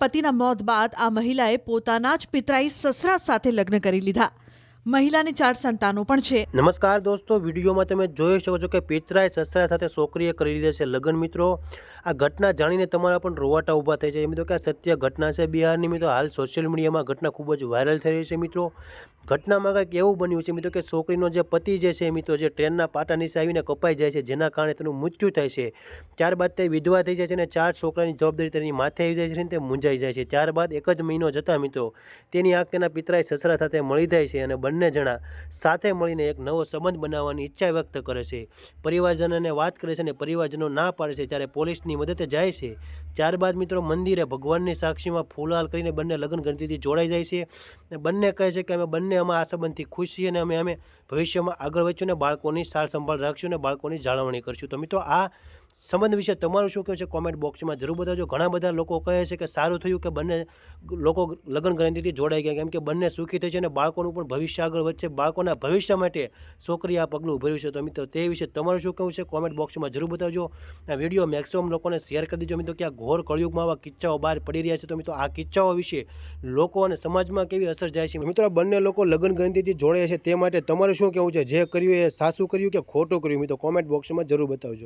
પતિના મોત બાદ આ મહિલાએ પોતાના જ પિતરાઈ સસરા સાથે લગ્ન કરી લીધા. મહિલાને ચાર સંતાનો પણ છે. નમસ્કાર દોસ્તો, વિડીયોમાં તમે જોઈ શકો છો કે પિતરાએ સસરા સાથે છોકરીએ કરી લીધા છે લગ્ન, મિત્રો. આ ઘટના જાણીને તમારા પણ રોવાટા ઊભા થઈ જાય મિત્રો કે આ સત્ય ઘટના છે. બિહારની, મિત્રો, હાલ સોશિયલ મીડિયામાં ઘટના ખૂબ જ વાયરલ થઈ રહી છે, મિત્રો. ઘટનામાં કંઈક એવું બન્યું છે, મિત્રો, કે છોકરીનો જે પતિ જે છે, મિત્રો, જે ટ્રેનના પાટા નીચે આવીને કપાઈ જાય છે, જેના કારણે તેનું મૃત્યુ થાય છે. ત્યારબાદ તે વિધવા થઈ જાય છે અને ચાર છોકરાની જવાબદારી તેની માથે આવી જાય છે અને તે મૂંઝાઈ જાય છે. ત્યારબાદ એક જ મહિનો જતા, મિત્રો, તેની આંખ તેના પિતરાએ સસરા સાથે મળી જાય છે અને બંને જણા સાથે મળીને એક નવો સંબંધ બનાવવાની ઈચ્છા વ્યક્ત કરે છે. પરિવારજનોને વાત કરે છે અને પરિવારજનો ના પાડે છે ત્યારે પોલીસની મદદે જાય છે. ત્યારબાદ મિત્રો, મંદિરે ભગવાનની સાક્ષીમાં ફૂલહાલ કરીને બંને લગ્ન ગણતિથી જોડાઈ જાય છે. અને બંને કહે છે કે અમે બંને અમે આ સંબંધથી ખુશ છીએ અને અમે અમે ભવિષ્યમાં આગળ વધશું અને બાળકોની સાર સંભાળ રાખશું અને બાળકોની જાળવણી કરશું. તો મિત્રો, આ સંબંધ વિશે તમારું શું કહેવું છે? કોમેન્ટ બોક્સમાં જરૂર બતાવજો. ઘણા બધા લોકો કહે છે કે સારું થયું કે બંને લોકો લગ્ન ગ્રંથિથી જોડાઈ ગયા. કેમ કે બંને સુખી થઈ છે અને બાળકોનું પણ ભવિષ્ય આગળ વધશે. બાળકોના ભવિષ્ય માટે છોકરી આ પગલું ભર્યું છે. તો મિત્રો, તે વિશે તમારું શું કહેવું છે? કોમેન્ટ બોક્સમાં જરૂર બતાવજો. આ વીડિયો મેક્સિમમ લોકોને શેર કરી દેજો. મિત્રો, કે આ ઘોર કળયુગમાં આવા કિસ્સાઓ બહાર પડી રહ્યા છે. તો મિત્રો, આ કિસ્સાઓ વિશે લોકો અને સમાજમાં કેવી અસર જાય છે? મિત્રો બંને લોકો લગ્ન ગ્રંથિથી જોડે છે. તે માટે તમારું શું કહેવું છે? જે કર્યું એ સાસું કર્યું કે ખોટું કર્યું? મિત્રો કોમેન્ટ બોક્સમાં જરૂર બતાવજો.